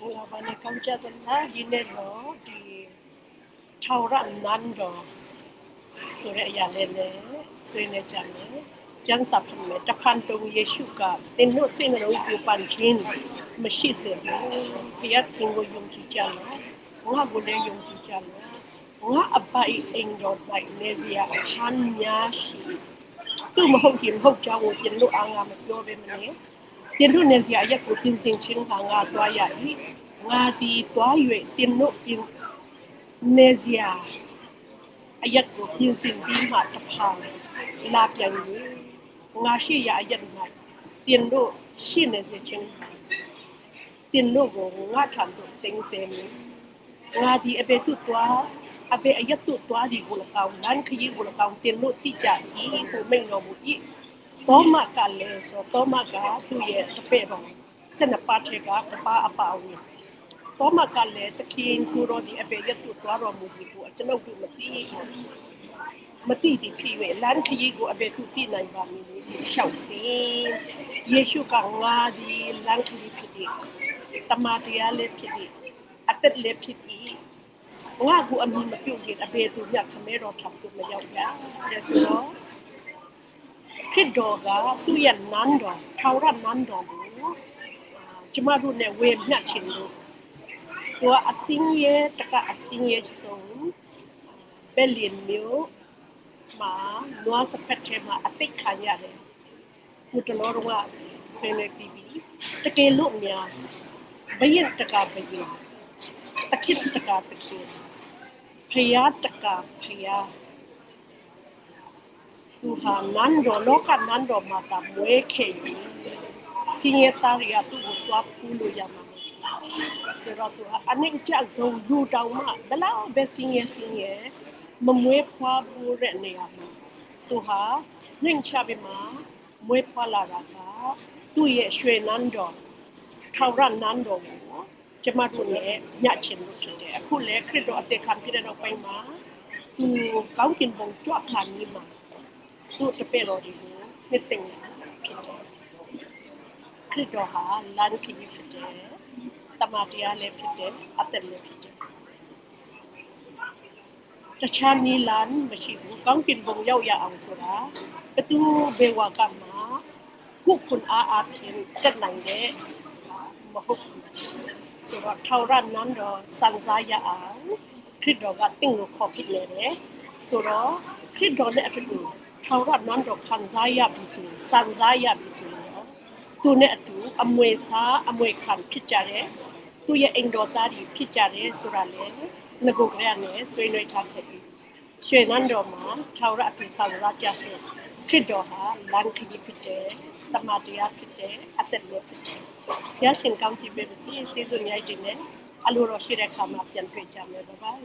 ဟိုဘာနဲ့ကောင်းကြတဲ့လားဒီနေ့တော့ဒီထောက်ရနန်တော့ဆိုရအရာလေးနဲ့ဆွေးနေကြတယ်ကျမ်းစာဖတ်မယ်တဖန်တုံယေရှုကတင်တို့စင်ရောပြပန်ချင်းမရှိစေဘူးဘုရားသင်ကိုယုံကြည်ကြလားငါကိုလည်းယုံကြည်ကြလားငါအပိုင်အင်တော်ပိုင်နေစရာအခန်းများရှိသူမဟုတ်ရင်မဟုတ်ကြောင်းကိုပြင်လို့အားငါမပြောပဲမနေ တင်တို့နေစရာရက်ကိုပြင်ဆင်ခြင်းကငါသွားရ၏ငါဒီသွား၍တင်တို့ပြင်နေစရာအရက်ကိုပြင်ဆင်ပြီးမှတဖန်လာပြန်၍ငါရှိရအရက်၌တင်တို့ရှိနေစေခြင်းတင်တို့ကိုငါထံသို့တင်စေမည်ငါဒီအပေတုသွားအပေအရက်တုသွားဒီကိုလကောင်လန်ခရီးကိုလကောင်တင်တို့တိကြ၏ကိုမိန်တော်မူ၏ သောမကလည်းဆိုသောမကသူ့ရဲ့အပေတော်ဆက်နှစ်ပါးထဲကတပါးအပါဝင်သောမကလည်းတခင်ကိုရောဒီအပေရက်တုသွားတော်မူသည်ကိုကျွန်ုပ်တို့မသိမသိသည်ဖြစ်၍လမ်းခရီးကိုအပေသူသိနိုင်ပါမည်လို့ရှောက်သည်ယေရှုကငါဒီလမ်းခရီးဖြစ်သည်တမန်တရားလည်းဖြစ်သည်အသက်လည်းဖြစ်သည်ငါကူအမိမပြုတ်ရင်အပေသူမြတ်ခမဲတော်ထပ်ကိုမရောက်ရဒါဆိုတော့ ဖြစ်တော်ကသူ့ရဲ့နန်းတော်ထောင်ရနန်းတော်ကိုကျမတို့နဲ့ဝေမျှချင်လို့သူကအစင်းရဲ့တကအစင်းရဲ့ဆုံးဘယ်လင်မျိုးမှာနွားစဖက်ထဲမှာအသိခံရတယ်ဘုတလောတော်ကဆွေးနွေးပြီးပြီတကယ်လို့များဘယင်တကဘယင်တခိတကတခိဖယားတကဖယား သူဟာနန်းတော်လောကနန်းတော်မှာကမွေးခဲ့ရင်စင်ရတာရီယာသူ့ကိုသွားဖူးလို့ရမှာဆိုတော့သူအနည်းကြဆုံးယူတောင်မှဘလောက်ပဲစင်ရစင်ရမမွေးဖွားဖို့တဲ့နေရာမှာသူဟာနှင်းချပြီးမှမွေးဖွားလာတာကသူ့ရဲ့ရွှေနန်းတော်ထောင်ရနန်းတော်ကိုကျမတို့လည်းညချင်လို့ဖြစ်တယ်အခုလည်းခရစ်တော်အသက်ခံပြတဲ့နောက်ပိုင်းမှာသူကောင်းကင်ဘုံကြွခံနေမှာ သူ့တပည့်တော်တွေကိုနှစ်သိမ့်နေတာဖြစ်တယ်ခရစ်တော်ဟာလမ်းခရီးဖြစ်တယ်တမန်တရားလည်းဖြစ်တယ်အသက်လည်းဖြစ်တယ်တခြားနီလန်မရှိဘူးကောင်းကင်ဘုံရောက်ရအောင်ဆိုတာဘသူဘေဝကမှာခုခွန်အားအဖြစ်တက်နိုင်တဲ့မဟုတ်ဘူးဆိုတော့ထောက်ရနန်းတော်စံစားရအောင်ခရစ်တော်ကတင့်ကိုခေါ်ဖြစ်နေတယ်ဆိုတော့ခရစ်တော်နဲ့အတူတူ ထောက်ရနန်းတော်ခံစားရပြီဆိုရင်စံစားရပြီဆိုရင်တော့သူနဲ့အတူအမွေစားအမွေခံဖြစ်ကြတယ်သူရဲ့အိမ်တော်သားတွေဖြစ်ကြတယ်ဆိုတာလေငကိုကရနဲ့ဆွေးနွေးထားခဲ့ပြီရွှေနန်းတော်မှာထောက်ရအတူစံစားကြစေခရစ်တော်ဟာလမ်းခရီးဖြစ်တယ်တမန်တရားဖြစ်တယ်အသက်လည်းဖြစ်တယ်ရရှင်ကောင်းကြည့်ပေးပါစေကျေးဇူးအများကြီးတင်တယ်အလိုတော်ရှိတဲ့အခါမှာပြန်တွေ့ကြမယ်ဘိုင်ဘိုင်